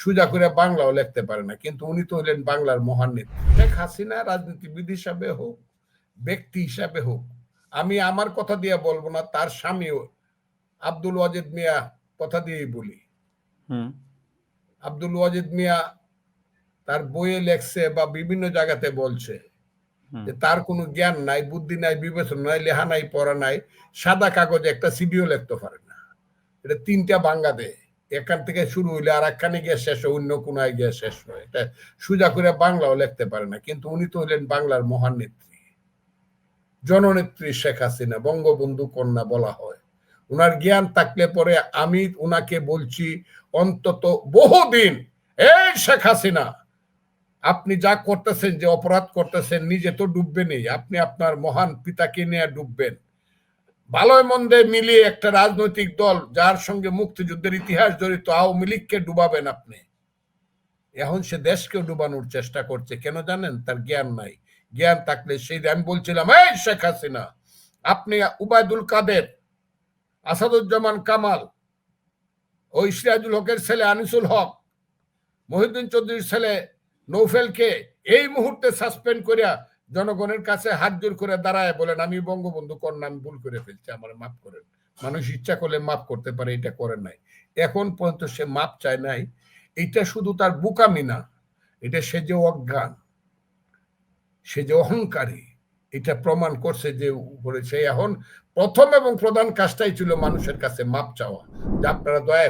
সুজা করে বাংলাও লিখতে পারে না। কিন্তু উনি তো হলেন বাংলার মহান নেত্রী। শেখ হাসিনা রাজনীতিবিদ হিসাবে হোক ব্যক্তি হিসাবে হোক আমি আমার কথা দিয়ে বলব না তার স্বামীও আব্দুল ওয়াজেদ মিয়া কথা দিয়েই বলি। আব্দুল ওয়াজেদ মিয়া তার বইয়ে লেখছে বা বিভিন্ন জায়গাতে বলছে যে তার কোনো জ্ঞান নাই বুদ্ধি নাই বিবেচনা নাই লেহা নাই পড়া নাই সাদা কাগজে একটা সিডিও লিখতে পারে না। এটা তিনটা বাঙ্গা দেয়। এখান থেকে শুরু হইলে আর একখানে গিয়ে শেষ হয়, অন্য কোনায় গিয়ে শেষ হয়। এটা সুজা করে বাংলাও লিখতে পারে না, কিন্তু উনি তো হইলেন বাংলার মহান নেত্রী। জননেত্রী শেখ হাসিনা, বঙ্গবন্ধু কন্যা বলা হয়। উনার জ্ঞান থাকলে পরে আমি উনাকে বলছি, অন্তত বহুদিন, এই শেখ হাসিনা, আপনি যা করতেছেন, যে অপরাধ করতেছেন, নিজে তো ডুববেনই আপনি আপনার মহান পিতাকে নিয়ে ডুববেন। ভালোই মন্দে মিলিয়ে একটা রাজনৈতিক দল, যার সঙ্গে মুক্তিযুদ্ধের ইতিহাস জড়িত, আওয়ামী লীগকে ডুবাবেন আপনি। এখন সে দেশকে ডুবানোর চেষ্টা করছে। কেন জানেন? তার জ্ঞান নাই। জ্ঞান থাকলে সেই আমি বলছিলাম, এই শেখ হাসিনা, আপনি উবায়দুল কাদের, আসাদুজ্জামান কামাল ওই সিরাজুল হকের ছেলে আনিসুল হক, মহিউদ্দিন চৌধুরীর ছেলে নৌফেলকে এই মুহূর্তে সাসপেন্ড করিয়া জনগণের কাছে হাত জোর করে দাঁড়ায় বলেন, আমি বঙ্গবন্ধু কন্যা আমি ভুল করে ফেলছি, আমার মাফ করেন। মানুষ ইচ্ছা করলে মাফ করতে পারে, এটা করে নাই। এখন পর্যন্ত সে মাপ চায় নাই। এটা শুধু তার বুকামি না, এটা সে যে অজ্ঞান, সে যে অহংকারী, এটা প্রমাণ করছে যে উপরে সে এখন প্রথম এবং প্রধান কাজটাই ছিল মানুষের কাছে মাপ চাওয়া। যে আপনারা দয়া